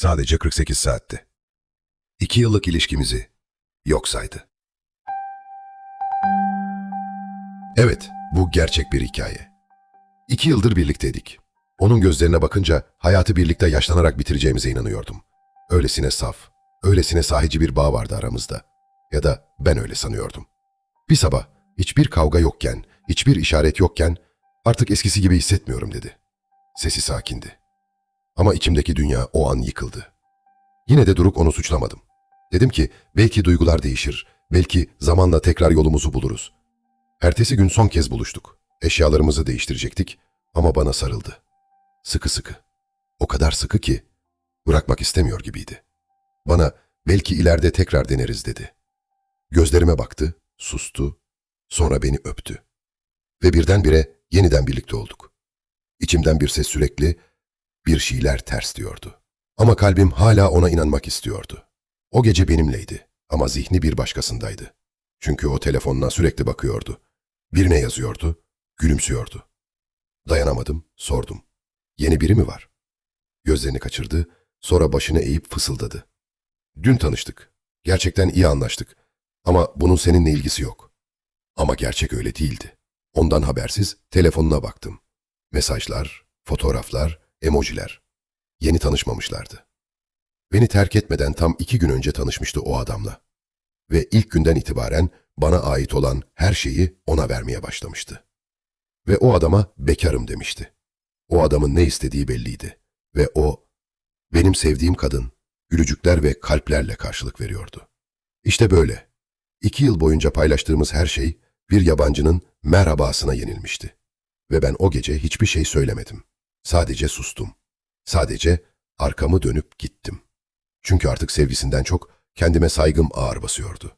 Sadece 48 saatti. İki yıllık ilişkimizi yok saydı. Evet, bu gerçek bir hikaye. İki yıldır birlikteydik. Onun gözlerine bakınca hayatı birlikte yaşlanarak bitireceğimize inanıyordum. Öylesine saf, öylesine sahici bir bağ vardı aramızda. Ya da ben öyle sanıyordum. Bir sabah, hiçbir kavga yokken, hiçbir işaret yokken artık eskisi gibi hissetmiyorum dedi. Sesi sakindi. Ama içimdeki dünya o an yıkıldı. Yine de durup onu suçlamadım. Dedim ki belki duygular değişir, belki zamanla tekrar yolumuzu buluruz. Ertesi gün son kez buluştuk. Eşyalarımızı değiştirecektik ama bana sarıldı. Sıkı sıkı. O kadar sıkı ki bırakmak istemiyor gibiydi. Bana belki ileride tekrar deneriz dedi. Gözlerime baktı, sustu, sonra beni öptü. Ve birdenbire yeniden birlikte olduk. İçimden bir ses sürekli bir şeyler ters diyordu. Ama kalbim hala ona inanmak istiyordu. O gece benimleydi ama zihni bir başkasındaydı. Çünkü o telefonuna sürekli bakıyordu. Birine yazıyordu, gülümsüyordu. Dayanamadım, sordum. Yeni biri mi var? Gözlerini kaçırdı, sonra başını eğip fısıldadı. Dün tanıştık. Gerçekten iyi anlaştık. Ama bunun seninle ilgisi yok. Ama gerçek öyle değildi. Ondan habersiz telefonuna baktım. Mesajlar, fotoğraflar, emojiler. Yeni tanışmamışlardı. Beni terk etmeden tam iki gün önce tanışmıştı o adamla. Ve ilk günden itibaren bana ait olan her şeyi ona vermeye başlamıştı. Ve o adama bekarım demişti. O adamın ne istediği belliydi. Ve o, benim sevdiğim kadın, gülücükler ve kalplerle karşılık veriyordu. İşte böyle. İki yıl boyunca paylaştığımız her şey bir yabancının merhabasına yenilmişti. Ve ben o gece hiçbir şey söylemedim. Sadece sustum. Sadece arkamı dönüp gittim. Çünkü artık sevgisinden çok kendime saygım ağır basıyordu.